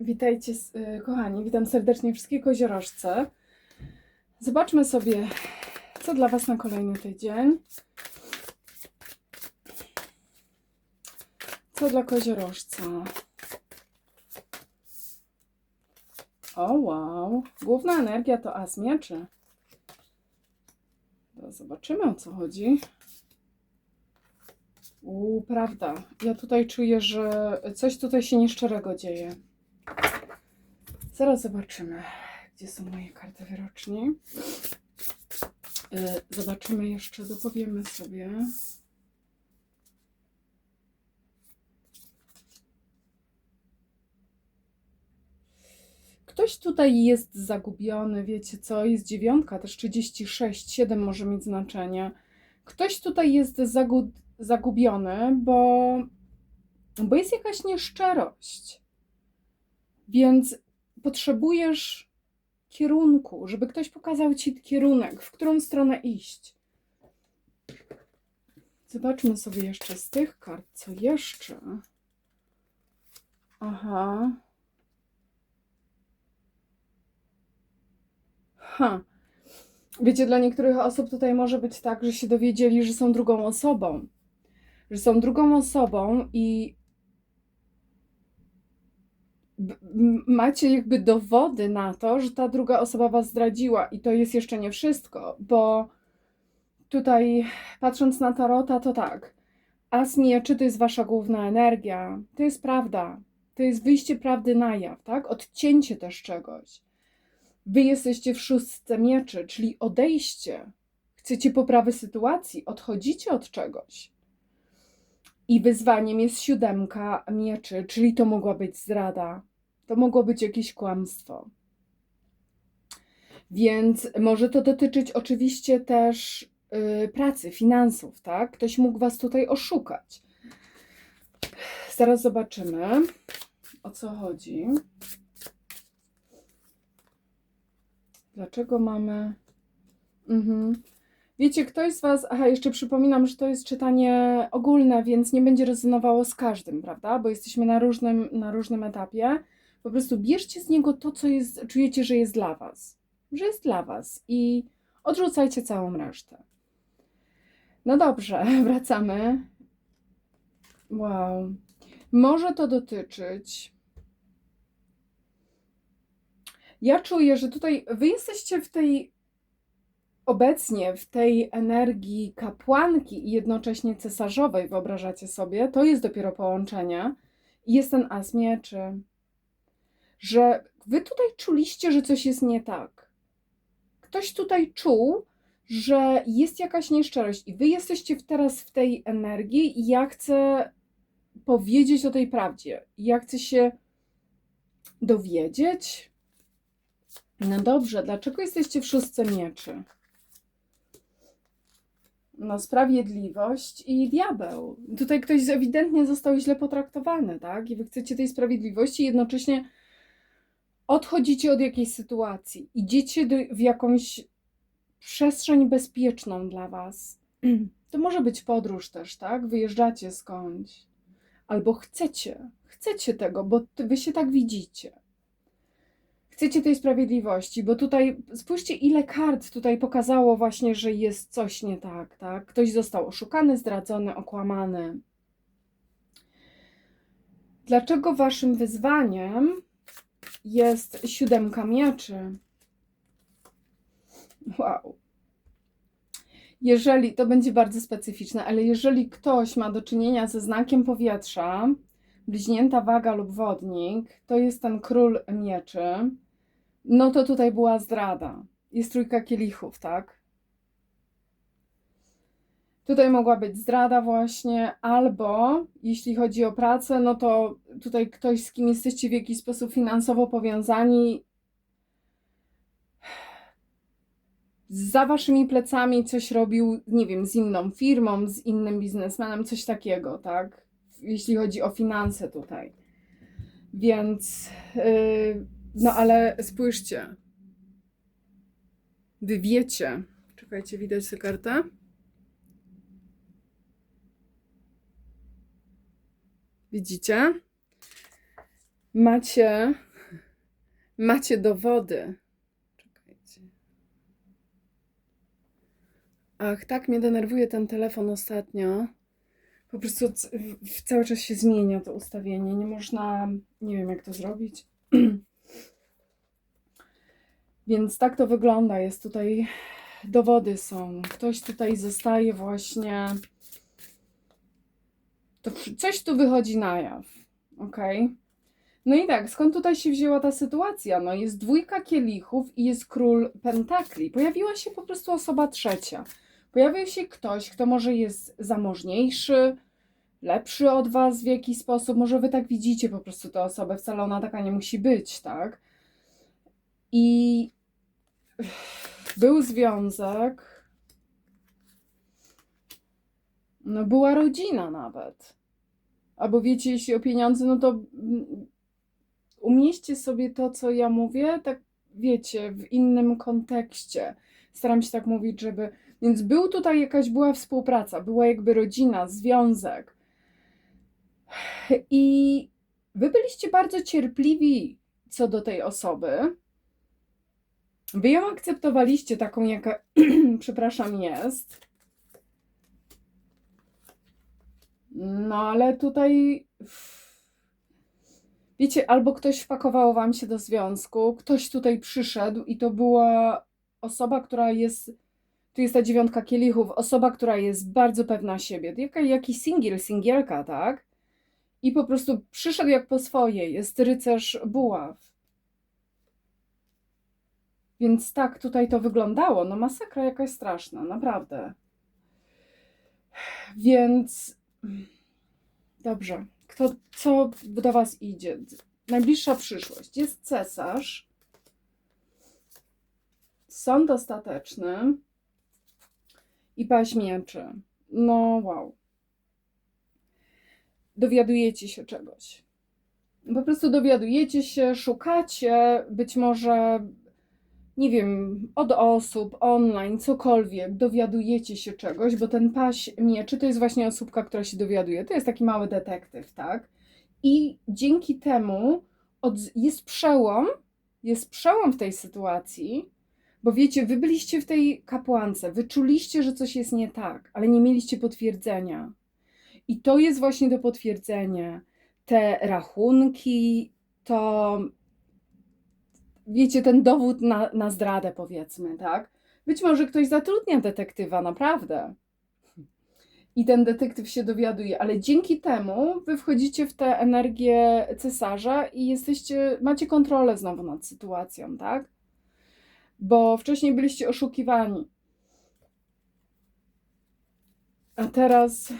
Witajcie, y, kochani. Witam serdecznie wszystkie koziorożce. Zobaczmy sobie, co dla Was na kolejny tydzień. Co dla koziorożca? O, wow. Główna energia to as mieczy. Zobaczymy, o co chodzi. U, prawda. Ja tutaj czuję, że coś tutaj się nieszczerego dzieje. Zaraz zobaczymy, gdzie są moje karty wyroczni. Y, Zobaczymy jeszcze, dopowiemy sobie. Ktoś tutaj jest zagubiony, wiecie co? Jest dziewiątka, też 36, 7 może mieć znaczenie. Ktoś tutaj jest zagu zagubiony, bo, bo jest jakaś nieszczerość. Więc potrzebujesz kierunku, żeby ktoś pokazał ci kierunek, w którą stronę iść. Zobaczmy sobie jeszcze z tych kart, co jeszcze. Aha. Ha. Wiecie, dla niektórych osób tutaj może być tak, że się dowiedzieli, że są drugą osobą. Że są drugą osobą i macie jakby dowody na to, że ta druga osoba was zdradziła i to jest jeszcze nie wszystko, bo tutaj patrząc na tarota to tak, as mieczy to jest wasza główna energia, to jest prawda, to jest wyjście prawdy na jaw, tak? Odcięcie też czegoś. Wy jesteście w szóstce mieczy, czyli odejście. Chcecie poprawy sytuacji, odchodzicie od czegoś. I wyzwaniem jest siódemka mieczy, czyli to mogła być zdrada, to mogło być jakieś kłamstwo. Więc może to dotyczyć oczywiście też yy, pracy, finansów, tak? Ktoś mógł was tutaj oszukać. Zaraz zobaczymy, o co chodzi. Dlaczego mamy. Mhm. Wiecie, ktoś z Was. Aha, jeszcze przypominam, że to jest czytanie ogólne, więc nie będzie rezonowało z każdym, prawda? Bo jesteśmy na różnym, na różnym etapie. Po prostu bierzcie z niego to, co jest, czujecie, że jest dla Was. Że jest dla Was i odrzucajcie całą resztę. No dobrze, wracamy. Wow. Może to dotyczyć. Ja czuję, że tutaj wy jesteście w tej obecnie w tej energii kapłanki i jednocześnie cesarzowej, wyobrażacie sobie, to jest dopiero połączenie. Jest ten as mieczy. Że wy tutaj czuliście, że coś jest nie tak. Ktoś tutaj czuł, że jest jakaś nieszczerość i wy jesteście teraz w tej energii i ja chcę powiedzieć o tej prawdzie. Ja chcę się dowiedzieć. No dobrze, dlaczego jesteście w szóstce mieczy? No, sprawiedliwość i diabeł. Tutaj ktoś ewidentnie został źle potraktowany, tak? I wy chcecie tej sprawiedliwości, jednocześnie odchodzicie od jakiejś sytuacji. Idziecie do, w jakąś przestrzeń bezpieczną dla was. To może być podróż też, tak? Wyjeżdżacie skądś. Albo chcecie, chcecie tego, bo wy się tak widzicie chcecie tej sprawiedliwości, bo tutaj spójrzcie, ile kart tutaj pokazało właśnie, że jest coś nie tak, tak? Ktoś został oszukany, zdradzony, okłamany. Dlaczego waszym wyzwaniem jest siódemka mieczy? Wow. Jeżeli, to będzie bardzo specyficzne, ale jeżeli ktoś ma do czynienia ze znakiem powietrza, bliźnięta waga lub wodnik, to jest ten król mieczy, no to tutaj była zdrada. Jest trójka kielichów, tak? Tutaj mogła być zdrada właśnie, albo jeśli chodzi o pracę, no to tutaj ktoś, z kim jesteście w jakiś sposób finansowo powiązani, za waszymi plecami coś robił, nie wiem, z inną firmą, z innym biznesmenem, coś takiego, tak? Jeśli chodzi o finanse tutaj. Więc, yy, no ale spójrzcie. Wy wiecie. Czekajcie, widać tę kartę? Widzicie? Macie Macie dowody. Czekajcie. Ach, tak mnie denerwuje ten telefon ostatnio. Po prostu cały czas się zmienia to ustawienie. Nie można, nie wiem jak to zrobić. Więc tak to wygląda. Jest tutaj, dowody są. Ktoś tutaj zostaje właśnie. To coś tu wychodzi na jaw. Okej. No i tak, skąd tutaj się wzięła ta sytuacja? No jest dwójka kielichów i jest król pentakli. Pojawiła się po prostu osoba trzecia. Pojawił się ktoś, kto może jest zamożniejszy, lepszy od was w jakiś sposób. Może wy tak widzicie po prostu tę osobę, wcale ona taka nie musi być, tak? I był związek. No była rodzina nawet. Albo wiecie, jeśli o pieniądze, no to mm, umieśćcie sobie to, co ja mówię, tak wiecie, w innym kontekście. Staram się tak mówić, żeby. Więc był tutaj jakaś, była współpraca, była jakby rodzina, związek. I wy byliście bardzo cierpliwi co do tej osoby. Wy ją akceptowaliście taką, jaka, przepraszam, jest. No ale tutaj. Wiecie, albo ktoś wpakował wam się do związku, ktoś tutaj przyszedł i to była osoba, która jest. Tu jest ta dziewiątka kielichów, osoba, która jest bardzo pewna siebie. Jaka, jakiś singiel, singielka, tak? I po prostu przyszedł jak po swoje. Jest rycerz buław. Więc tak tutaj to wyglądało. No masakra jakaś straszna, naprawdę. Więc dobrze. Kto, co do was idzie? Najbliższa przyszłość. Jest cesarz. Sąd ostateczny. I paź mieczy. No wow. Dowiadujecie się czegoś. Po prostu dowiadujecie się, szukacie, być może nie wiem, od osób, online, cokolwiek, dowiadujecie się czegoś, bo ten paś mieczy to jest właśnie osóbka, która się dowiaduje. To jest taki mały detektyw, tak? I dzięki temu od, jest przełom, jest przełom w tej sytuacji, bo wiecie, wy byliście w tej kapłance, wyczuliście, że coś jest nie tak, ale nie mieliście potwierdzenia. I to jest właśnie to potwierdzenie. Te rachunki, to wiecie, ten dowód na, na zdradę, powiedzmy, tak? Być może ktoś zatrudnia detektywa, naprawdę. I ten detektyw się dowiaduje, ale dzięki temu wy wchodzicie w tę energię cesarza i jesteście, macie kontrolę znowu nad sytuacją, tak? Bo wcześniej byliście oszukiwani. A teraz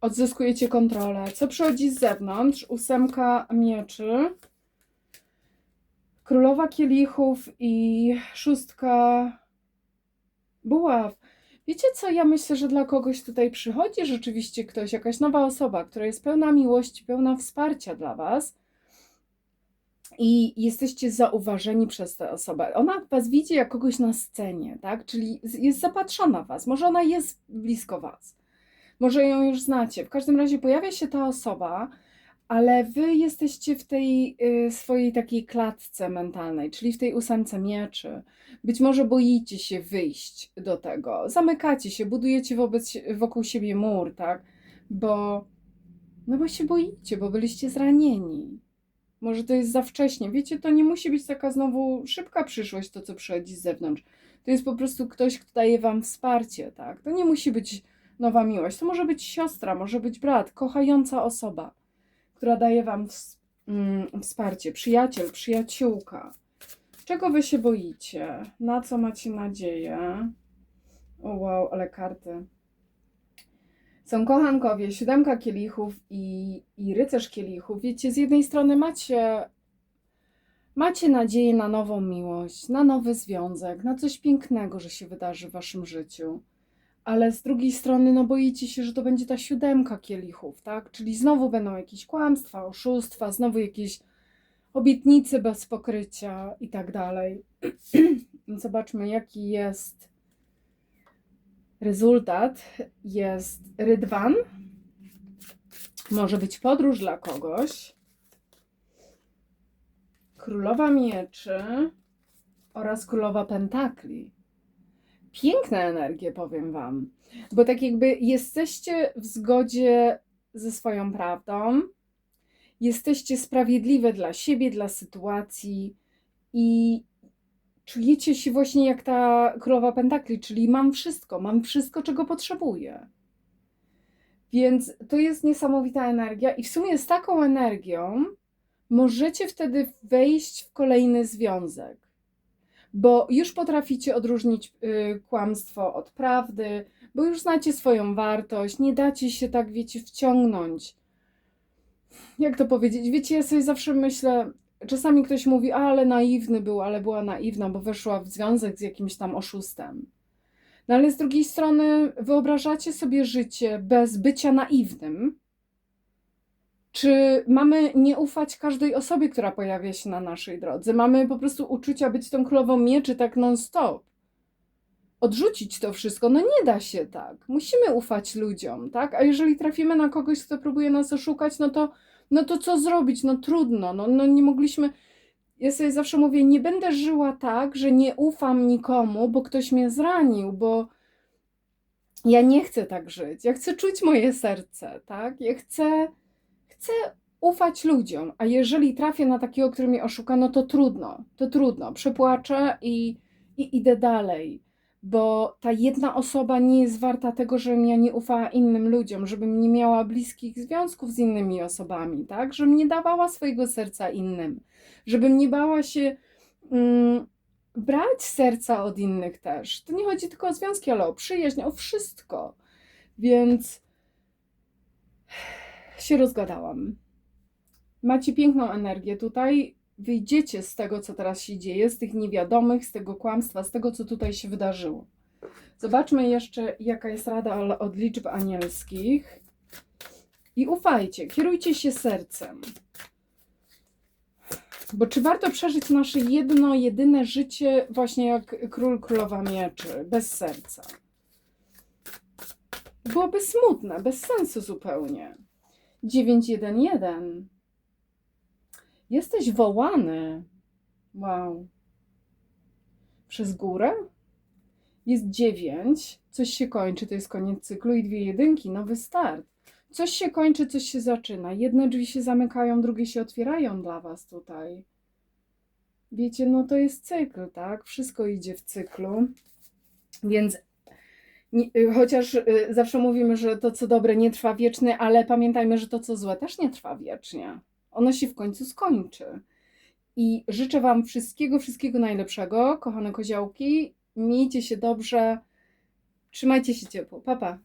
odzyskujecie kontrolę. Co przychodzi z zewnątrz? Ósemka mieczy. Królowa kielichów i szóstka buław. Wiecie co? Ja myślę, że dla kogoś tutaj przychodzi rzeczywiście ktoś, jakaś nowa osoba, która jest pełna miłości, pełna wsparcia dla Was. I jesteście zauważeni przez tę osobę. Ona Was widzi jak kogoś na scenie, tak? Czyli jest zapatrzona w Was. Może ona jest blisko Was. Może ją już znacie. W każdym razie pojawia się ta osoba, ale wy jesteście w tej y, swojej takiej klatce mentalnej, czyli w tej ósemce mieczy. Być może boicie się wyjść do tego, zamykacie się, budujecie wobec, wokół siebie mur, tak? Bo, no bo się boicie, bo byliście zranieni. Może to jest za wcześnie. Wiecie, to nie musi być taka znowu szybka przyszłość, to co przychodzi z zewnątrz. To jest po prostu ktoś, kto daje wam wsparcie, tak? To nie musi być nowa miłość. To może być siostra, może być brat, kochająca osoba która daje Wam mm, wsparcie, przyjaciel, przyjaciółka. Czego Wy się boicie? Na co macie nadzieję? O wow, ale karty. Są kochankowie, siódemka kielichów i, i rycerz kielichów. Wiecie, z jednej strony macie, macie nadzieję na nową miłość, na nowy związek, na coś pięknego, że się wydarzy w Waszym życiu ale z drugiej strony, no boicie się, że to będzie ta siódemka kielichów, tak? Czyli znowu będą jakieś kłamstwa, oszustwa, znowu jakieś obietnice bez pokrycia i tak dalej. Zobaczmy, jaki jest rezultat. Jest rydwan. Może być podróż dla kogoś. Królowa Mieczy oraz Królowa Pentakli. Piękne energie, powiem Wam, bo tak jakby jesteście w zgodzie ze swoją prawdą, jesteście sprawiedliwe dla siebie, dla sytuacji i czujecie się właśnie jak ta Królowa Pentakli, czyli mam wszystko, mam wszystko, czego potrzebuję. Więc to jest niesamowita energia i w sumie z taką energią możecie wtedy wejść w kolejny związek, bo już potraficie odróżnić y, kłamstwo od prawdy, bo już znacie swoją wartość, nie dacie się tak, wiecie, wciągnąć. Jak to powiedzieć? Wiecie, ja sobie zawsze myślę, czasami ktoś mówi, "A, ale naiwny był, ale była naiwna, bo weszła w związek z jakimś tam oszustem. No ale z drugiej strony wyobrażacie sobie życie bez bycia naiwnym? Czy mamy nie ufać każdej osobie, która pojawia się na naszej drodze? Mamy po prostu uczucia być tą królową mieczy tak non-stop. Odrzucić to wszystko, no nie da się tak. Musimy ufać ludziom, tak? A jeżeli trafimy na kogoś, kto próbuje nas oszukać, no to, no to co zrobić? No trudno, no, no nie mogliśmy. Ja sobie zawsze mówię, nie będę żyła tak, że nie ufam nikomu, bo ktoś mnie zranił, bo ja nie chcę tak żyć. Ja chcę czuć moje serce, tak? Ja chcę, chcę ufać ludziom, a jeżeli trafię na takiego, który mnie oszuka, no to trudno, to trudno. Przepłaczę i, i idę dalej, bo ta jedna osoba nie jest warta tego, żebym ja nie ufała innym ludziom, żebym nie miała bliskich związków z innymi osobami, tak? Żebym nie dawała swojego serca innym, żebym nie bała się mm, brać serca od innych też. To nie chodzi tylko o związki, ale o przyjaźń, o wszystko. Więc się rozgadałam. Macie piękną energię tutaj. Wyjdziecie z tego, co teraz się dzieje, z tych niewiadomych, z tego kłamstwa, z tego, co tutaj się wydarzyło. Zobaczmy jeszcze, jaka jest rada od liczb anielskich. I ufajcie, kierujcie się sercem. Bo czy warto przeżyć nasze jedno, jedyne życie właśnie jak król, królowa mieczy, bez serca? Byłoby smutne, bez sensu zupełnie. 911. Jesteś wołany. Wow. Przez górę? Jest 9, coś się kończy, to jest koniec cyklu i dwie jedynki, nowy start. Coś się kończy, coś się zaczyna. Jedne drzwi się zamykają, drugie się otwierają dla Was tutaj. Wiecie, no to jest cykl, tak? Wszystko idzie w cyklu. Więc chociaż y, zawsze mówimy, że to co dobre nie trwa wiecznie, ale pamiętajmy, że to co złe też nie trwa wiecznie. Ono się w końcu skończy. I życzę Wam wszystkiego, wszystkiego najlepszego, kochane koziołki. Miejcie się dobrze. Trzymajcie się ciepło. Pa, pa.